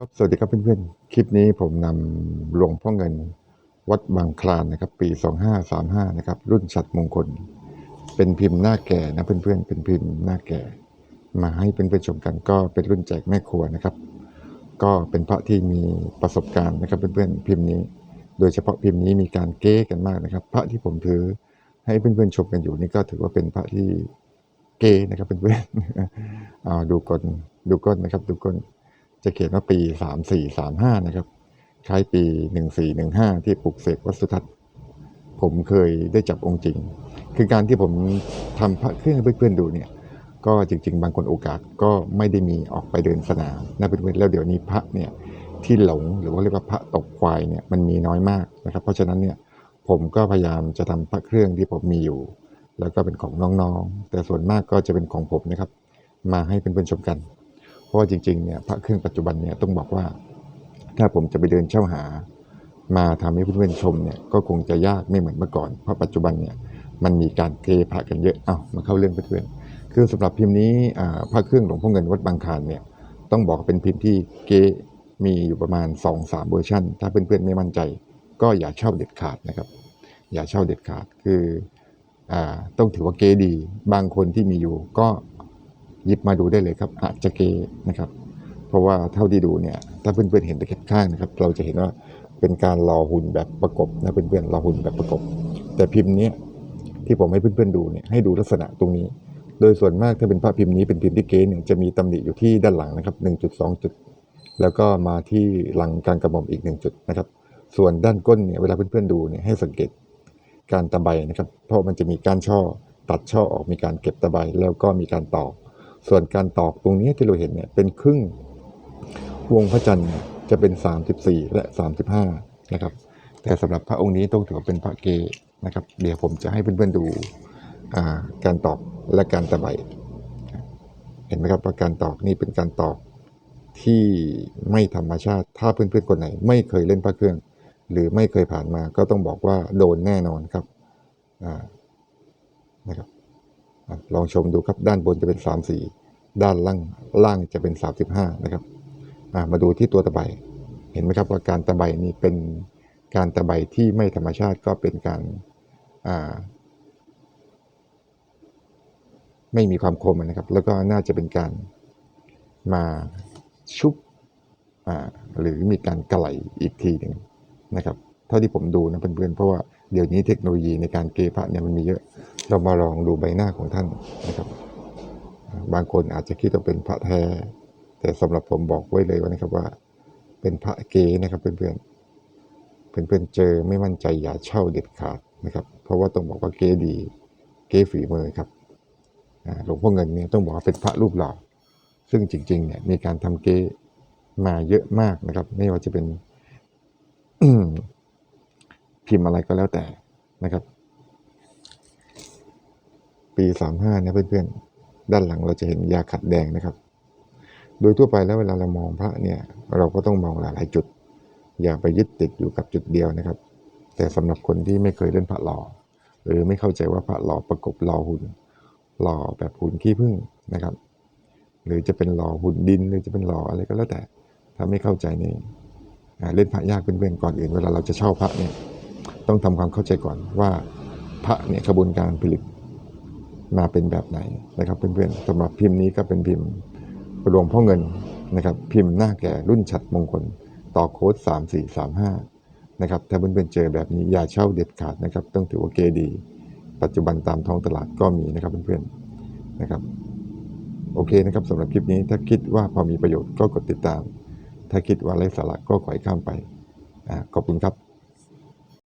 ครับสวัสดีครับเพื่อนๆ คลิปนี้ผมนำหลวงพ่อเงินวัดบางคลานนะครับ ปี 2535 นะครับ รุ่นฉัดมงคล เป็นพิมพ์หน้าแก่นะเพื่อนๆ เป็นพิมพ์หน้าแก่ มาให้เพื่อนๆชมกันก็เป็นรุ่นแจกแม่ครัวนะครับ ก็เป็นพระที่มีประสบการณ์นะครับเพื่อนๆ พิมพ์นี้ โดยเฉพาะพิมพ์นี้มีการเก้กันมากนะครับ พระที่ผมถือให้เพื่อนๆชมกันอยู่นี่ก็ถือว่าเป็นพระที่เก้นะครับเพื่อนๆเอาดูก้นดูก้นนะครับดูก้น จะเขียนว่าปี 3435 นะครับ คล้ายปี 1415 ที่ปลุกเสกวัดสุทัศน์ ผมเคยได้จับองค์จริง คือการที่ผมทำพระเครื่องให้เพื่อนๆดูเนี่ยก็จริง ๆ บางคนโอกาสก็ไม่ได้มีออกไปเดินสนามนะเพื่อนๆแล้วเดี๋ยวนี้พระเนี่ยที่หลงหรือว่าเรียกว่าพระตกควายเนี่ยมันมีน้อยมากนะครับ เพราะฉะนั้นเนี่ยผมก็พยายามจะทำพระเครื่องที่ผมมีอยู่ แล้วก็เป็นของน้องๆ แต่ส่วนมากก็จะเป็นของผมนะครับ มาให้เป็นเพื่อนชมกัน ราะว่าจริงๆเนี่ยพระเครื่องปัจจุบันเนี่ยต้องบอกว่า ถ้าผมจะไปเดินเช่าหา มาทำให้เพื่อนๆชมเนี่ยก็คงจะยากไม่เหมือนเมื่อก่อนเพราะปัจจุบันเนี่ยมันมีการเทพระกันเยอะเอ้ามาเข้าเรื่องเพื่อนๆคือสำหรับพิมพ์นี้พระเครื่องหลวงพ่อเงินวัดบางคานเนี่ยต้องบอกเป็นพิมพ์ที่เกมีอยู่ประมาณ 2-3เวอร์ชันถ้าเพื่อนๆไม่มั่นใจ ก็อย่าเช่าเด็ดขาดนะครับ อย่าเช่าเด็ดขาดคืออต้องถือว่าเกดี บางคนที่มีอยู่ก็ หยิบมาดูได้เลยครับอาจจะเกนะครับ เพราะว่าเท่าที่ดูเนี่ยถ้าเพื่อนๆเห็นตะเข็บข้างนะครับ เราจะเห็นว่าเป็นการรอหุ่นแบบประกบนะเพื่อนๆรอหุ่นแบบประกบ แต่พิมพ์นี้ที่ผมให้เพื่อนๆดูเนี่ยให้ดูลักษณะตรงนี้ โดยส่วนมากถ้าเป็นพระพิมพ์นี้เป็นพิมพ์ที่เก๋เนี่ยจะมีตำหนิอยู่ที่ด้านหลังนะครับ 1.2 จุด แล้วก็มาที่หลังกลางกระหม่อมอีก 1 จุดนะครับส่วนด้านก้นเนี่ยเวลาเพื่อนๆดูเนี่ยให้สังเกตการตะไบนะครับ เพราะมันจะมีการช่อตัดช่อออกมีการเก็บตะไบแล้วก็มีการตอก ส่วนการตอกตรงนี้ที่เราเห็นเนี่ยเป็นครึ่งวงพระจันทร์เนี่ยจะเป็น 34 และ 35 นะครับ แต่สำหรับพระองค์นี้ต้องถือว่าเป็นพระเกนะครับ เดี๋ยวผมจะให้เพื่อนๆดูการตอกและการตะไบเห็นไหมครับว่าการตอกนี่เป็นการตอกที่ไม่ธรรมชาติ ถ้าเพื่อนๆคนไหน ไม่เคยเล่นพระเครื่อง หรือไม่เคยผ่านมาก็ต้องบอกว่าโดนแน่นอนครับนะครับ ลองชมดูครับด้านบนจะเป็น 34 ด้านล่างล่างจะเป็น 35 นะครับมาดูที่ตัวตะไบเห็นไหมครับว่าการตะไบนี่เป็นการตะไบที่ไม่ธรรมชาติก็เป็นการาไม่มีความคมนะครับ แล้วก็น่าจะเป็นการมาชุบหรือมีการกระไหลอีกทีหนึ่งนะครับ เท่าที่ผมดูนะเพื่อนๆเพราะว่า เดี๋ยวนี้เทคโนโลยีในการเกพระเนี่ยมันมีเยอะ เรามาลองดูใบหน้าของท่านนะครับ บางคนอาจจะคิดว่าเป็นพระแท้ แต่สำหรับผมบอกไว้เลยว่านะครับว่า เป็นพระเกนะครับเพื่อนๆ เพื่อนๆเจอไม่มั่นใจอย่าเช่าเด็ดขาดนะครับ เพราะว่าต้องบอกว่าเกดี เกฝีมือครับหลวงพ่อเงินเนี่ยต้องบอกว่าเป็นพระรูปหล่อซึ่งจริงๆเนี่ยมีการทำเกมาเยอะมากนะครับ ไม่ว่าจะเป็น พิมพ์อะไรก็แล้วแต่นะครับ ปีสามห้าเนี่ยเพื่อนๆ ด้านหลังเราจะเห็นยาขัดแดงนะครับ โดยทั่วไปแล้วเวลาเรามองพระเนี่ย เราก็ต้องมองหลายๆจุด อย่าไปยึดติดอยู่กับจุดเดียวนะครับ แต่สำหรับคนที่ไม่เคยเล่นพระหล่อหรือไม่เข้าใจว่าพระหล่อประกบหล่อหุ่นหล่อแบบหุ่นขี้ผึ้งนะครับ หรือจะเป็นหล่อหุ่นดินหรือจะเป็นหล่ออะไรก็แล้วแต่ถ้าไม่เข้าใจนี่เล่นพระยากเพื่อนๆก่อนอื่นเวลาเราจะเช่าพระเนี่ย ต้องทำความเข้าใจก่อนว่าพระเนี่ยกระบวนการผลิตมาเป็นแบบไหนนะครับเพื่อนๆสำหรับพิมพ์นี้ก็เป็นพิมพ์หลวงพ่อเงินนะครับพิมพ์หน้าแก่รุ่นฉัดมงคล ต่อโค้ด 3 4 3 5 นะครับถ้าเพื่อนๆเจอแบบนี้อย่าเช่าเด็ดขาดนะครับ ต้องถือว่าเกดี ปัจจุบันตามท้องตลาดก็มีนะครับเพื่อนๆนะครับโอเคนะครับสำหรับคลิปนี้ถ้าคิดว่าพอมีประโยชน์ก็กดติดตาม ถ้าคิดว่าไร้สาระก็ขอให้ข้ามไปอขอบคุณครับ